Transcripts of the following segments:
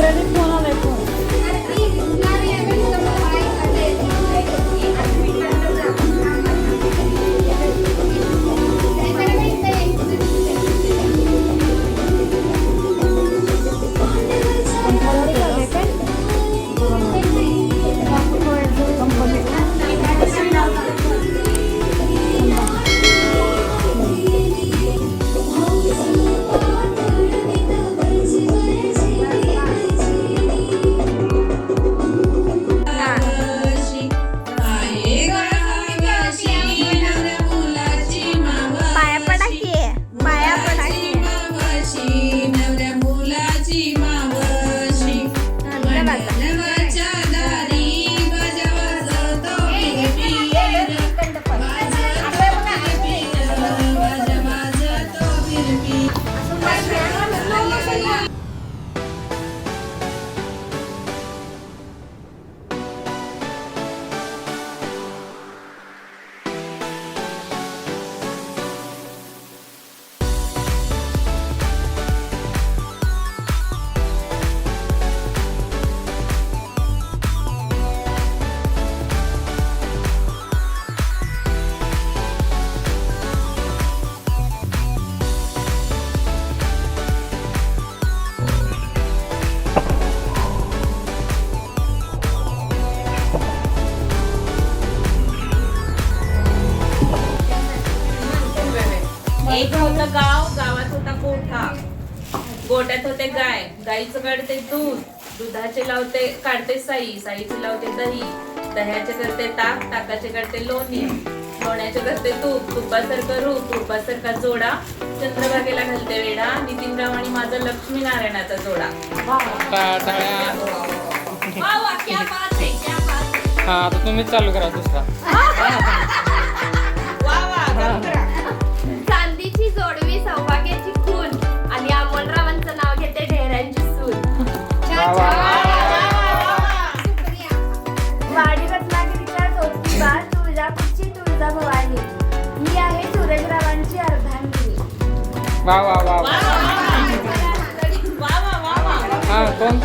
spread it wide. गोट्यात होते गाय. गाईचं काढते दूध. दुधाचे लावते काढते साई. साईचे लावते दही. दह्याचे करते ताक. ताकाचे करते लोणी. लोण्याचे करते तूप. तुपासारखं रूप. रूपासारखा जोडा. चंद्रभागेला घालते वेडा नितीनराव आणि माझा लक्ष्मी नारायणाचा जोडा टाळ्या वा वा, क्या बात है, क्या बात है. हा आता तुम्हीच चालू करा दुसरा. वा वा वा वा. वा वा, वा वा, वा वा. हा कोण?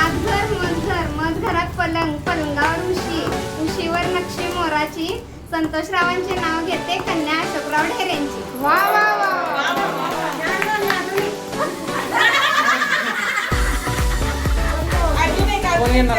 आजघर मधघर मधघरात पलंग पलंगावर उशी उशीवर नक्षी मोराची संतोषरावांचे नाव घेते कन्या अशोकराव ढेरेंची. वा वा कोण येणार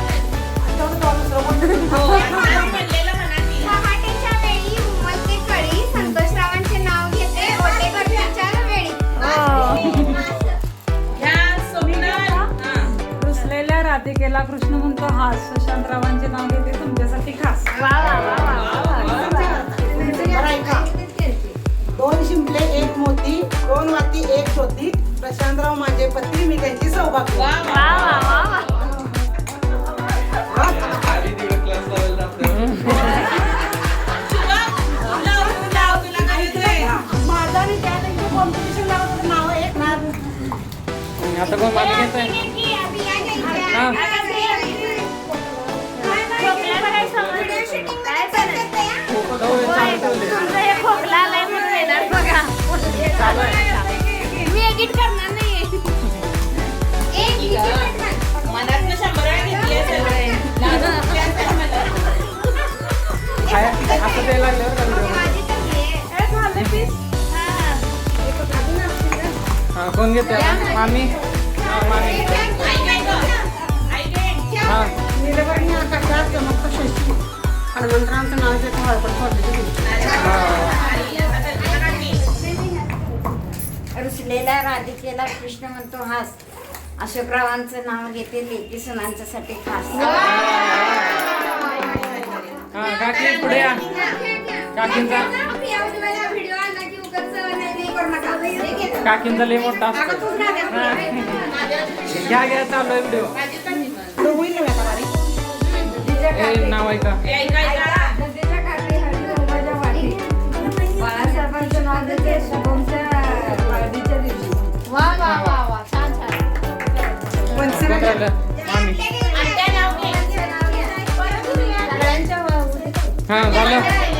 हां. रुसलेल्या राधिकेला कृष्ण म्हणतो हास. सुशांतरावांचे नाव घेते तुमच्यासाठी खास. दोन शिंपले एक मोती दोन वाती एक छोती प्रशांतराव माझे पती मी त्यांची सौभाग्य? माझा त्या कॉम्पिटिशन नाव एक आता मी एडिट करणार नाही शंभर घेतली असं? हा कोण हनुमंतरावचं नाव पडले हा. रुसलेल्या राधिकेला कृष्ण म्हणतो हास. अशोकरावांचं नाव घेते लेकी सुनांच्यासाठी खास. हा काकी पुढे या. काकींचा. व्हिडिओ आला की उगाच नाही करू नका काकींचा लय मोठा असतो. घ्या घ्या चालू आहे व्हिडिओ. नाव ऐका. ए, ऐका. ऐका. बाळासाहेबांचं नाव देते शुभमच्या हळदीच्या दिवशी. वा छान छान. वा- हा झालं.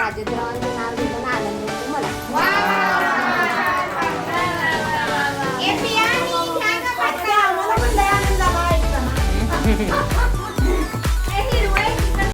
రాజద్రోహం నాలుగు నాలుగు Happy